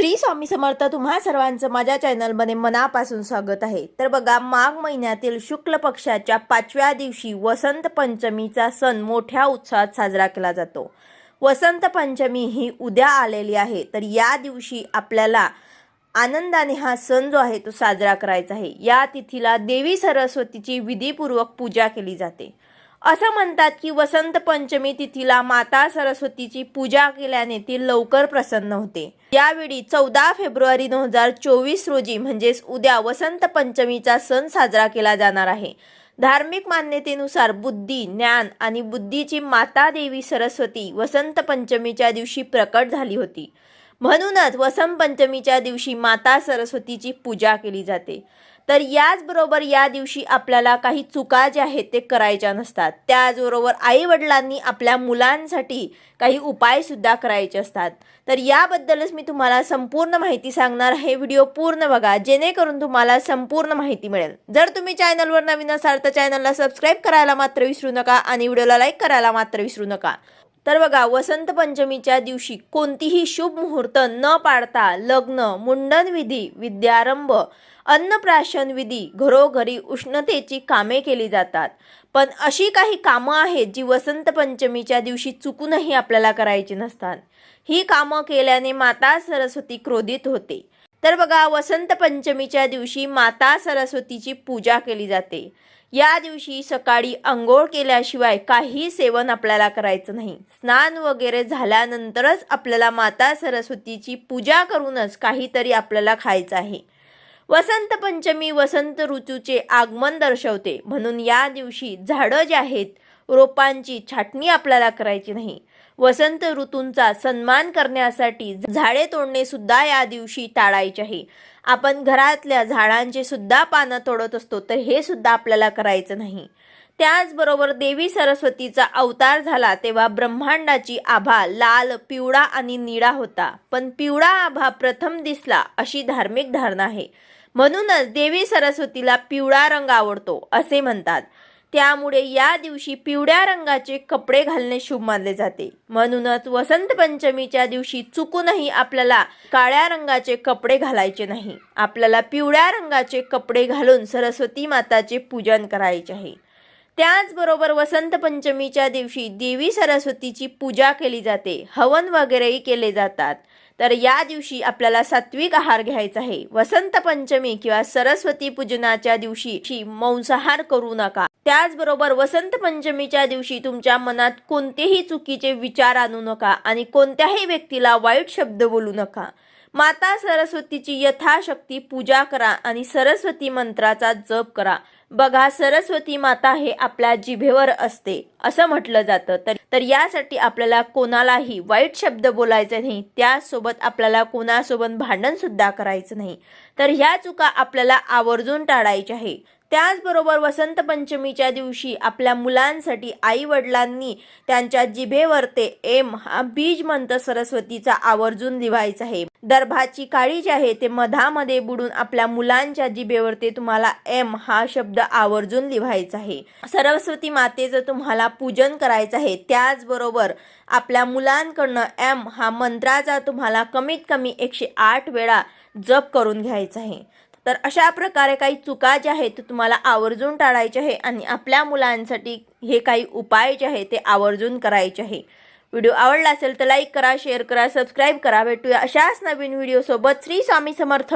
श्री स्वामी समर्थ तुम्हा सर्वांचं माझ्या चॅनलमध्ये मनापासून स्वागत आहे. तर बघा माघ महिन्यातील शुक्ल पक्षाच्या पाचव्या दिवशी वसंत पंचमीचा सण मोठ्या उत्साहात साजरा केला जातो. वसंत पंचमी ही उद्या आलेली आहे. तर या दिवशी आपल्याला आनंदाने हा सण जो आहे तो साजरा करायचा आहे. या तिथीला देवी सरस्वतीची विधीपूर्वक पूजा केली जाते. असं म्हणतात की वसंत पंचमी तिथीला माता सरस्वतीची पूजा केल्याने ती लवकर प्रसन्न होते. यावेळी चौदा फेब्रुवारी दोन हजार चोवीस रोजी म्हणजेच उद्या वसंत पंचमीचा सण साजरा केला जाणार आहे. धार्मिक मान्यतेनुसार बुद्धी ज्ञान आणि बुद्धीची माता देवी सरस्वती वसंत पंचमीच्या दिवशी प्रकट झाली होती. म्हणूनच वसंत पंचमीच्या दिवशी माता सरस्वतीची पूजा केली जाते. तर याचबरोबर या दिवशी आपल्याला काही चुका ज्या आहेत ते करायच्या नसतात. त्याचबरोबर आईवडिलांनी आपल्या मुलांसाठी काही उपायसुद्धा करायचे असतात. तर याबद्दलच मी तुम्हाला संपूर्ण माहिती सांगणार. आहे व्हिडिओ पूर्ण बघा. जेणेकरून तुम्हाला संपूर्ण माहिती मिळेल. जर तुम्ही चॅनलवर नवीन असाल तर चॅनलला सबस्क्राईब करायला मात्र विसरू नका आणि व्हिडिओला लाईक करायला मात्र विसरू नका. तर बघा वसंत पंचमीच्या दिवशी कोणतीही शुभ मुहूर्त न पाडता लग्न मुंडन विधी विद्यारंभ अन्नप्राशन विधी घरोघरी उष्णतेची कामे केली जातात. पण अशी काही कामं आहेत जी वसंत पंचमीच्या दिवशी चुकूनही आपल्याला करायची नसतात. ही कामं केल्याने माता सरस्वती क्रोधित होते. तर बघा वसंत पंचमीच्या दिवशी माता सरस्वतीची पूजा केली जाते. या दिवशी सकाळी आंघोळ केल्याशिवाय काही सेवन आपल्याला करायचं नाही. स्नान वगैरे झाल्यानंतरच आपल्याला माता सरस्वतीची पूजा करूनच काहीतरी आपल्याला खायचं आहे. वसंत पंचमी वसंत ऋतूचे आगमन दर्शवते. म्हणून या दिवशी झाडं जी आहेत रोपांची छाटणी आपल्याला करायची नाही. वसंत ऋतूंचा सन्मान करण्यासाठी झाडे तोडणे सुद्धा या दिवशी टाळायचे आहे. आपण घरातल्या झाडांचे सुद्धा पानं तोडत असतो तर हे सुद्धा आपल्याला करायचं नाही. त्याचबरोबर देवी सरस्वतीचा अवतार झाला तेव्हा ब्रह्मांडाची आभा लाल पिवळा आणि निळा होता. पण पिवळा आभा प्रथम दिसला अशी धार्मिक धारणा आहे. म्हणूनच देवी सरस्वतीला पिवळा रंग आवडतो असे म्हणतात. त्यामुळे या दिवशी पिवळ्या रंगाचे कपडे घालणे शुभ मानले जाते. म्हणूनच वसंत पंचमीच्या दिवशी चुकूनही आपल्याला काळ्या रंगाचे कपडे घालायचे नाही. आपल्याला पिवळ्या रंगाचे कपडे घालून सरस्वती माताचे पूजन करायचे आहे. त्याचबरोबर वसंत पंचमीच्या दिवशी देवी सरस्वतीची पूजा केली जाते. हवन वगैरेही केले जातात. तर या दिवशी आपल्याला सात्विक आहार घ्यायचा आहे. वसंत पंचमी किंवा सरस्वती पूजनाच्या दिवशी मांसाहार करू नका. त्याचबरोबर वसंत पंचमीच्या दिवशी तुमच्या मनात कोणतेही चुकीचे विचार आणू नका आणि कोणत्याही व्यक्तीला वाईट शब्द बोलू नका. माता सरस्वतीची यथाशक्ती पूजा करा आणि सरस्वती मंत्राचा जप करा. बघा सरस्वती माता हे आपल्या जिभेवर असते असं म्हटलं जातं. तर तर यासाठी आपल्याला कोणालाही वाईट शब्द बोलायचे नाही. त्यासोबत आपल्याला कोणासोबत भांडण सुद्धा करायचं नाही. तर ह्या चुका आपल्याला आवर्जून टाळायच्या आहे. त्याचबरोबर वसंत पंचमीच्या दिवशी आपल्या मुलांसाठी आई वडिलांनी त्यांच्या जिभेवर ते एम हा बीज मंत्र सरस्वतीचा आवर्जून लिवायचा आहे. दर्भाची काळी जी आहे ते मधामध्ये बुडून आपल्या मुलांच्या जिभेवर ते तुम्हाला एम हा शब्द आवर्जून लिवायचा आहे. सरस्वती मातेचं तुम्हाला पूजन करायचं आहे. त्याचबरोबर आपल्या मुलांकडनं एम हा मंत्राचा तुम्हाला कमीत कमी एकशे आठ वेळा जप करून घ्यायचा आहे. तर अशा प्रकारे काही चुका ज्या आहेत तुम्हाला आवर्जून टाळायचे आहे आणि आपल्या मुलांसाठी हे काही उपाय जे आहे ते आवर्जून करायचे आहे. व्हिडिओ आवडला असेल तर लाईक करा शेअर करा सबस्क्राईब करा. भेटूया अशाच नवीन व्हिडिओसोबत. श्री स्वामी समर्थ.